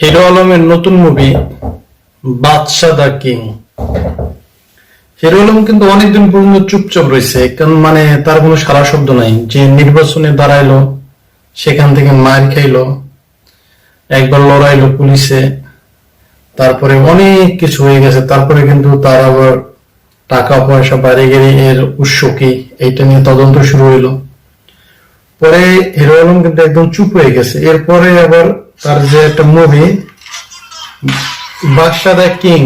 Hero আলমের নতুন movie Badsha the king. Hero Alam কিন্তু অনেকদিন পর্যন্ত চুপচাপ রয়েছে, কারণ মানে তার কোনো সারা শব্দ নাই। যে নির্বাচনে দাঁড়াইলো, সেখান থেকে মার খাইলো, একবার লড়াইলো পুলিশে, তারপরে অনেক কিছু হয়ে গেছে, তারপরে কিন্তু তার আবার টাকা পয়সা বাইরে গেলে এর উৎস কি, এইটা নিয়ে তদন্ত শুরু হইল। পরে হিরো আলম কিন্তু একদম চুপ হয়ে গেছে, এরপরে আবার তার যে একটা মুভি বাদশাদা কিং,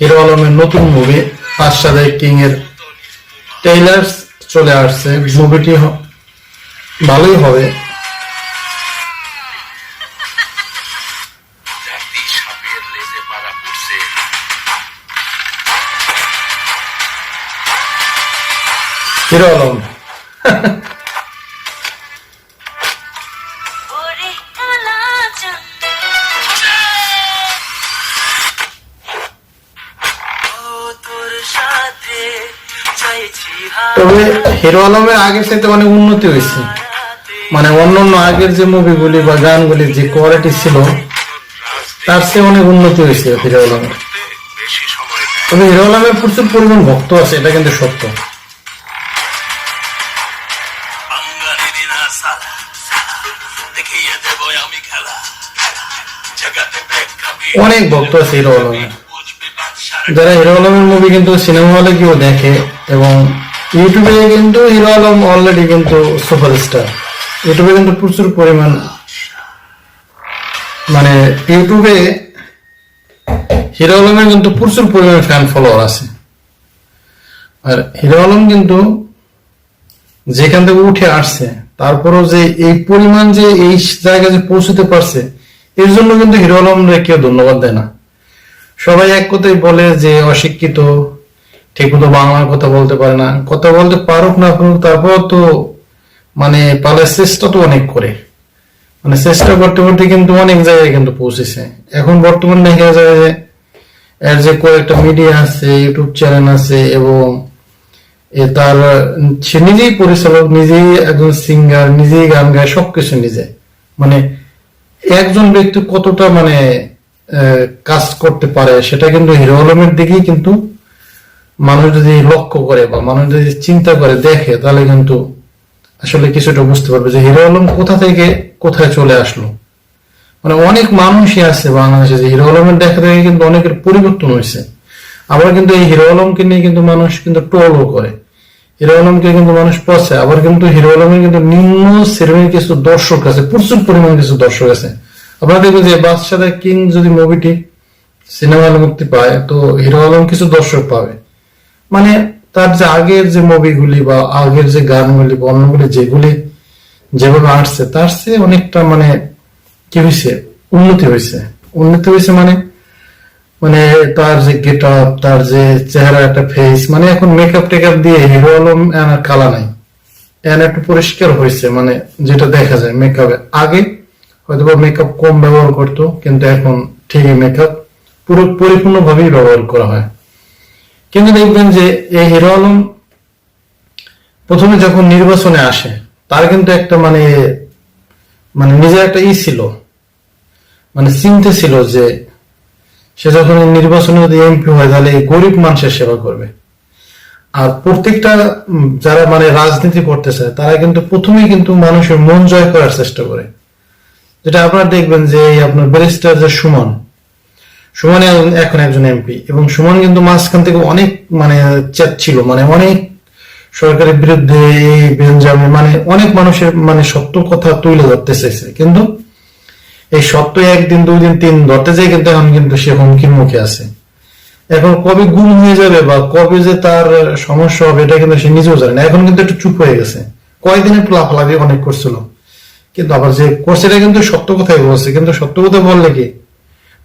হিরো আলমের নতুন মুভি বাদশাদা কিং এর ট্রেইলার চলে আসছে। মুভিটি ভালোই হবে। হিরো আলম। তবে হিরো আলমের আগের সাথে অনেক উন্নতি হয়েছে। মানে অন্য অন্য আগের যে মুভিগুলি বা গানগুলি যে কোয়ালিটি ছিল, তার চেয়ে অনেক উন্নতি হয়েছে হিরো আলমের। তবে হিরো আলমের প্রচুর পরিমাণ ভক্ত আছে, এটা কিন্তু সত্য। অনেক ভক্ত আছে হিরো আলমের। যারা হিরো আলমের মুভি কিন্তু সিনেমা হলে কেউ দেখে এবং ইউটিউবে কিন্তু হিরো আলম অলরেডি কিন্তু সুপারস্টার ইউটিউবে কিন্তু প্রচুর পরিমাণ মানে ইউটিউবে হিরো আলমের কিন্তু প্রচুর পরিমাণ ফ্যান ফলোয়ার আছে। আর হিরো আলম কিন্তু যেখান থেকে উঠে আসছে, তারপরও যে এই পরিমাণ যে এই জায়গায় যে পৌঁছতে পারছে, এর জন্য কিন্তু হিরো আলমরে কেউ ধন্যবাদ দেয় না। সবাই এক কথাই বলে যে অশিক্ষিত ঠিকমতো বাংলার কথা বলতে পারে না। কথা বলতে পারুক না পারুক, তারপর তো মানে পালার চেষ্টা তো অনেক করে। মানে চেষ্টা করতে করতে কিন্তু অনেক জায়গায় কিন্তু পৌঁছেছে। এখন বর্তমানে দেখা যায় যে এর যে কয়েকটা মিডিয়া আছে ইউটিউব চ্যানেল আছে এবং এ তার, সে নিজেই পরিচালক, নিজেই একজন সিঙ্গার নিজেই গান গায়, সবকিছু নিজে। মানে একজন ব্যক্তি কতটা মানে কাজ করতে পারে, সেটা কিন্তু হিরো আলমের দিকেই কিন্তু মানুষ যদি লক্ষ্য করে বা মানুষ যদি চিন্তা করে, দেখে, তাহলে কিন্তু আসলে কিছুটা বুঝতে পারবে যে হিরো আলম কোথা থেকে কোথায় চলে আসলো। মানে অনেক মানুষই আছে বাংলাদেশে যে হিরো আলমের দেখা থেকে কিন্তু অনেকের পরিবর্তন হয়েছে। আবার কিন্তু এই হিরো আলমকে নিয়ে কিন্তু মানুষ কিন্তু টোলও করে। হিরো আলমকে কিন্তু মানুষ পছে আবার কিন্তু হিরো আলমের কিন্তু নিম্ন শ্রেণির কিছু দর্শক আছে, প্রচুর পরিমাণ কিছু দর্শক আছে। আপনারা দেখবেন যে বাদশাদা কিং যদি মুভিটি সিনেমা মুক্তি পায়, তো হিরো আলম কিছু দর্শক পাবে। মানে তার যে আগের যে মুভিগুলি বা আগের যে গানগুলি বা অন্যগুলি যেগুলি যেভাবে আসছে, তার চেয়ে অনেকটা মানে কি হয়েছে উন্নতি হয়েছে উন্নতি হয়েছে মানে মানে তার যে গেট আপ তার যে চেহারা, একটা ফেস মানে এখন মেকআপ টেকআপ দিয়ে হিরো আলম এর কালা নাই। এন একটু পরিষ্কার হয়েছে মানে যেটা দেখা যায় মেকআপে আগে হয়তো বা মেকআপ কম ব্যবহার করতো, কিন্তু এখন ঠিকই মেকআপ পুরো পরিপূর্ণভাবেই ব্যবহার করা হয়। কিন্তু দেখবেন যে এই হিরো আলম প্রথমে যখন নির্বাচনে আসে, তার কিন্তু একটা মানে মানে নিজের একটা ই ছিল। মানে চিন্তা ছিল যে সে যখন নির্বাচনে যদি এমপি হয়, তাহলে এই গরিব মানুষের সেবা করবে। আর প্রত্যেকটা যারা মানে রাজনীতি করতে চায় তারা কিন্তু প্রথমেই কিন্তু মানুষের মন জয় করার চেষ্টা করে। যেটা আপনারা দেখবেন যে আপনার ব্যারিস্টার যে সুমন সুমন এখন- একজন এমপি এবং সুমন কিন্তু মাঝখান থেকে অনেক মানে ছিল মানে অনেক সরকারের বিরুদ্ধে বেঞ্জামে মানে অনেক মানুষের মানে সত্য কথা তুলে ধরতে চাইছে। কিন্তু এই সত্য একদিন দুই দিন তিন ধরতে যাই কিন্তু এখন কিন্তু সে হুমকির মুখে আছে। এখন কবে গুম হয়ে যাবে বা কবে যে তার সমস্যা হবে, এটা কিন্তু সে নিজেও জানে না। এখন কিন্তু একটু চুপ হয়ে গেছে। কয়েকদিন একটু লাফালাফি অনেক করছিল। কিন্তু আবার যে করছে, এটা কিন্তু সত্য কথাই বলছে। কিন্তু সত্য কথা বললে কি?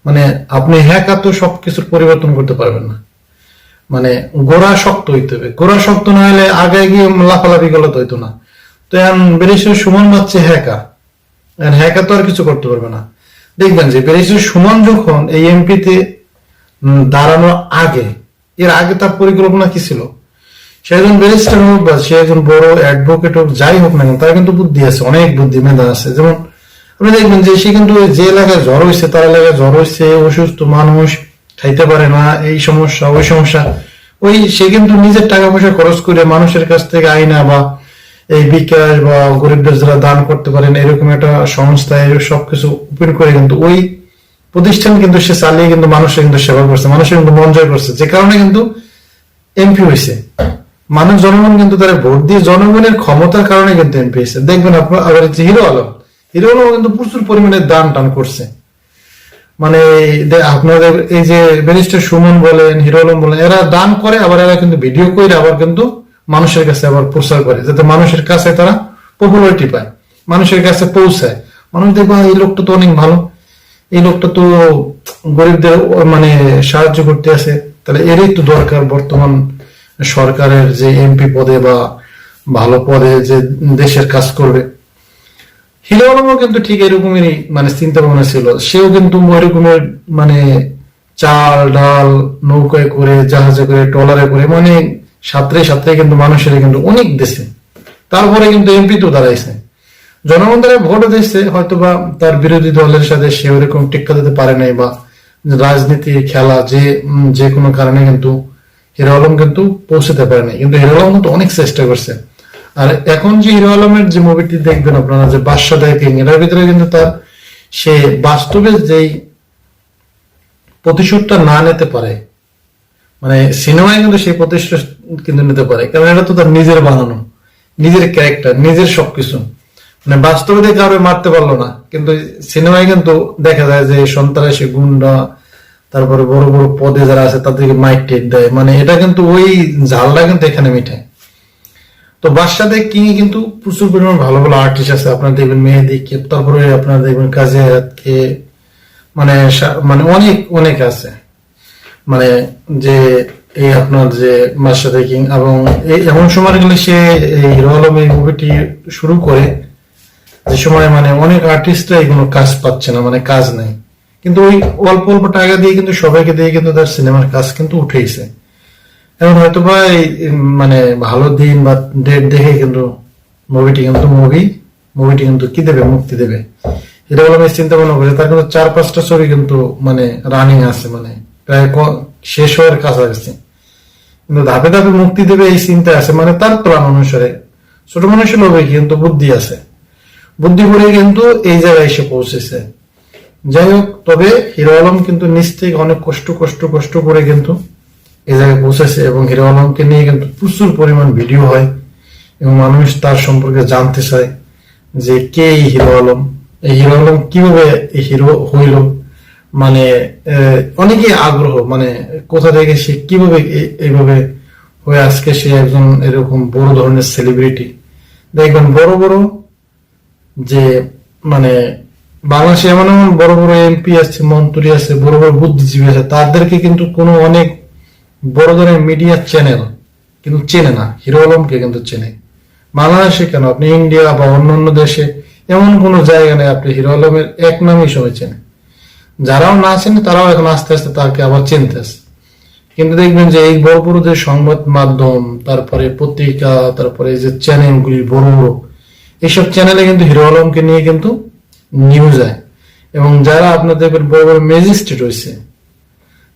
মানে আপনি হ্যাকা তো সবকিছুর পরিবর্তন করতে পারবেন না। মানে গোড়া শক্ত হইতে হবে। গোড়া শক্ত না হলে আগে গিয়ে লাফালাফি গেলে তো হইতো না। তো এখন বেরিসের সুমন পাচ্ছে হ্যাকা। এখন হ্যাকা তো আর কিছু করতে পারবে না। দেখবেন যে বেরিসের সুমন যখন এই এমপিতে দাঁড়ানোর আগে, এর আগে তার পরিকল্পনা কি ছিল? সে একজন ব্যারিস্টার হোক বা সে একজন বড় অ্যাডভোকেট হোক, যাই হোক না কেন, তার কিন্তু বুদ্ধি আছে, অনেক বুদ্ধি, মেধা আছে। যেমন আপনি দেখবেন যে সে কিন্তু যে এলাকায় জ্বর হয়েছে তার এলাকায় জ্বর হয়েছে অসুস্থ মানুষ খাইতে পারে না, এই সমস্যা, ওই সমস্যা। ওই সে কিন্তু নিজের টাকা পয়সা খরচ করে মানুষের কাছ থেকে আইনা বা এই বিকাশ বা গরিবদের যারা দান করতে পারেন, এরকম একটা সংস্থা এরকম সবকিছু ওপেন করে কিন্তু ওই প্রতিষ্ঠান কিন্তু সে চালিয়ে কিন্তু মানুষের কিন্তু সেবা করছে, মানুষের কিন্তু মন জয় করছে। যে কারণে কিন্তু এমপি হয়েছে মানুষ, জনগণ কিন্তু তারা ভোট দিয়ে জনগণের ক্ষমতার কারণে কিন্তু এমপি হয়েছে দেখবেন আপনার আবার হিরো আলম। হিরো কিন্তু প্রচুর পরিমাণে দান টান করছে। মানে আপনাদের এই যে ব্যারিস্টার সুমন বলেন, হিরো আলম বলেন, এরা দান করে, আবার এরা কিন্তু ভিডিও করে, আবার কিন্তু মানুষের কাছে আবার প্রচার করে, যাতে মানুষের কাছে তারা পপুলারিটি পায়, মানুষের কাছে পৌঁছায়। মানুষ দেখবে এই লোকটা তো অনেক ভালো, এই লোকটা তো গরিবদের মানে সাহায্য করতে আছে। তাহলে এরই তো দরকার বর্তমান সরকারের যে এমপি পদে বা ভালো পদে যে দেশের কাজ করবে। হিরো আলমও কিন্তু ঠিক এরকমেরই মানে চিন্তা ভাবনা ছিল। সেও কিন্তু ওইরকমের মানে চাল, ডাল, নৌকায় করে, জাহাজে করে, ট্রলারে করে মানে সাঁতরে সাঁতরে কিন্তু মানুষের কিন্তু অনেক দেশে তারপরে কিন্তু এমপি তো দাঁড়াইছে। জনগণ দ্বারা ভোট দিচ্ছে হয়তো বা তার বিরোধী দলের সাথে সে ওরকম টিক্কা দিতে পারে নাই বা রাজনীতি, খেলা, যে যে কোনো কারণে কিন্তু হিরো আলম কিন্তু পৌঁছতে পারে নাই। কিন্তু হিরো আলম কিন্তু অনেক চেষ্টা করছে। আর এখন যে হিরো আলমের যে মুভিটি দেখবেন আপনারা, যে বাদশা কিং এটার ভিতরে কিন্তু তার সে বাস্তবে যেই প্রতিশোধটা না নিতে পারে মানে সিনেমায় কিন্তু সেই প্রতিষ্ঠা কিন্তু নিতে পারে। কারণ এটা তো তার নিজের বানানো, নিজের ক্যারেক্টার নিজের সবকিছু। মানে বাস্তবে দিয়ে কারও মারতে পারল না, কিন্তু সিনেমায় কিন্তু দেখা যায় যে সন্ত্রাসী গুন্ডা, তারপরে বড় বড় পদে যারা আছে তাদেরকে মাইক টেক দেয়। মানে এটা কিন্তু ওই ঝালটা কিন্তু এখানে মিঠায় তো বাদশাতে কিং কিন্তু প্রচুর পরিমাণ ভালো ভালো আর্টিস্ট আছে। আপনারা দেখবেন মেহেদি কে, তারপরে আপনারা দেখবেন কাজী হায়াত কে মানে মানে অনেক অনেক আছে। মানে যে এই আপনার যে বাদশাতে কিং, এবং এমন সময় গেলে সে এই হিরো আলম এই মুভিটি শুরু করে, যে সময় মানে অনেক আর্টিস্টরা এগুলো কাজ পাচ্ছে না মানে কাজ নেই। কিন্তু ওই অল্প অল্প টাকা দিয়ে কিন্তু সবাইকে দিয়ে কিন্তু তার সিনেমার কাজ কিন্তু উঠেইছে। এখন হয়তো বা মানে ভালো দিন বা ডেট দেখে কিন্তু মুভিটি কিন্তু মুভি মুভিটি কিন্তু কি দেবে, মুক্তি দেবে? এটা বলে আমি চিন্তা ভাবনা করি, তার কিন্তু চার, পাঁচটা ছবি কিন্তু মানে রানিং আছে মানে প্রায় শেষ হওয়ার কাছাকাছি। কিন্তু ধাপে ধাপে মুক্তি দেবে এই চিন্তা আছে মানে তার প্ল্যান অনুসারে। ছোট মানুষের লোভে কিন্তু বুদ্ধি আছে। বুদ্ধি করে কিন্তু এই জায়গায় এসে পৌঁছেছে। যাই হোক, তবে হিরো আলম কিন্তু থেকে অনেক কষ্ট কষ্ট কষ্ট করে কিন্তু এই জায়গায় পৌঁছেছে এবং হিরো আলমকে নিয়ে কিন্তু প্রচুর পরিমাণ ভিডিও হয় এবং মানুষ তার সম্পর্কে জানতে চায় যে কে এই হিরো আলম? এই হিরো আলম কীভাবে হিরো হইল? মানে অনেকেই আগ্রহ মানে কোথা থেকে সে কীভাবে এইভাবে হয়ে আজকে সে একজন এরকম বড় ধরনের সেলিব্রিটি দেখবেন বড় বড় যে মানে বাংলাদেশে এমন এমন বড় বড় এমপি আছে, মন্ত্রী আছে, বড় বড় বুদ্ধিজীবী আছে, তাদেরকে কিন্তু কোনো অনেক বড় ধরনের মিডিয়া চ্যানেল কিন্তু চেনে না, হিরো আলমকে কিন্তু চেনে। বাংলাদেশে কেন আপনি ইন্ডিয়া বা অন্য অন্য দেশে এমন কোনো জায়গা নেই আপনি হিরো আলমের এক নামই সবাই চেনে যারাও না চেনে, তারাও এখন আস্তে আস্তে তাকে আবার চিনতেছে। কিন্তু দেখবেন যে এই বড় বড় যে সংবাদ মাধ্যম, তারপরে পত্রিকা, তারপরে যে চ্যানেলগুলি বড় বড় এইসব চ্যানেলে কিন্তু হিরো আলমকে নিয়ে কিন্তু নিউজ হয় এবং যারা আপনাদের বড় বড় ম্যাজিস্ট্রেট হয়েছে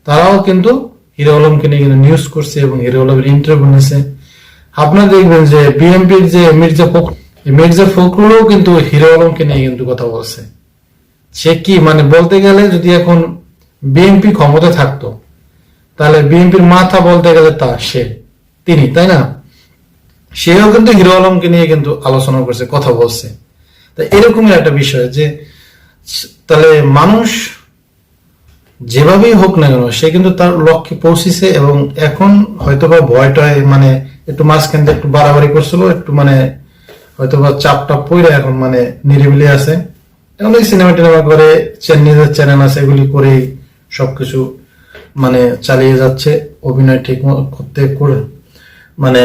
তারাও কিন্তু হিরো আলমকে নিয়ে কিন্তু নিউজ করছে এবং হিরো আলমের ইন্টারভিউ নিছে আপনারা দেখবেন যে বিএনপির যে মির্জা ফখ এই মির্জা ফখরুলও কিন্তু হিরো আলমকে নিয়ে কিন্তু কথা বলছে। সে কি মানে বলতে গেলে যদি এখন বিএনপি ক্ষমতা থাকতো, তাহলে বিএনপির মাথা বলতে গেলে তা সে, তিনি, তাই না? সেও কিন্তু হিরো আলমকে নিয়ে কিন্তু আলোচনা করছে, কথা বলছে। তা এরকমই একটা বিষয় যে, তাহলে মানুষ যেভাবেই হোক না কেন, সে কিন্তু তার লক্ষ্যে পৌঁছেছে এবং এখন হয়তো বা ভয়টায় মানে একটু মাঝখান একটু বাড়াবাড়ি করছিল, একটু মানে হয়তো বা চাপটা পইরা এখন মানে নিরিবিলি আছে। এখন এই সিনেমা টিনেমা করে নিজের চ্যানেল আছে, এগুলি করেই সবকিছু মানে চালিয়ে যাচ্ছে, অভিনয় ঠিক করতে করে। মানে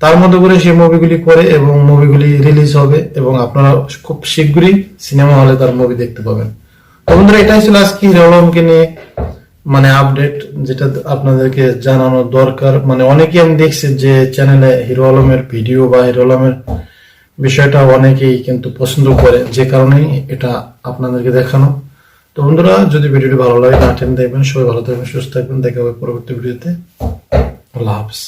তার মধ্যে করে সেই মুভিগুলি করে এবং মুভিগুলি রিলিজ হবে এবং আপনারা খুব শীঘ্রই সিনেমা হলে তার মুভি দেখতে পাবেন। বন্ধুরা, এটাই ছিল আজকে হিরো আলমকে নিয়ে। মানে আপডেট যেটা আপনাদেরকে জানানো দরকার। মানে অনেকেই আমি দেখছি যে চ্যানেলে হিরো আলমের ভিডিও বা হিরো আলমের বিষয়টা অনেকেই কিন্তু পছন্দ করে, যে কারণেই এটা আপনাদেরকে দেখানো। তো বন্ধুরা, যদি ভিডিওটি ভালো লাগে, না টেন দেখবেন। সবাই ভালো থাকবেন, সুস্থ থাকবেন। দেখা হবে পরবর্তী ভিডিওতে। আল্লাহ হাফিজ।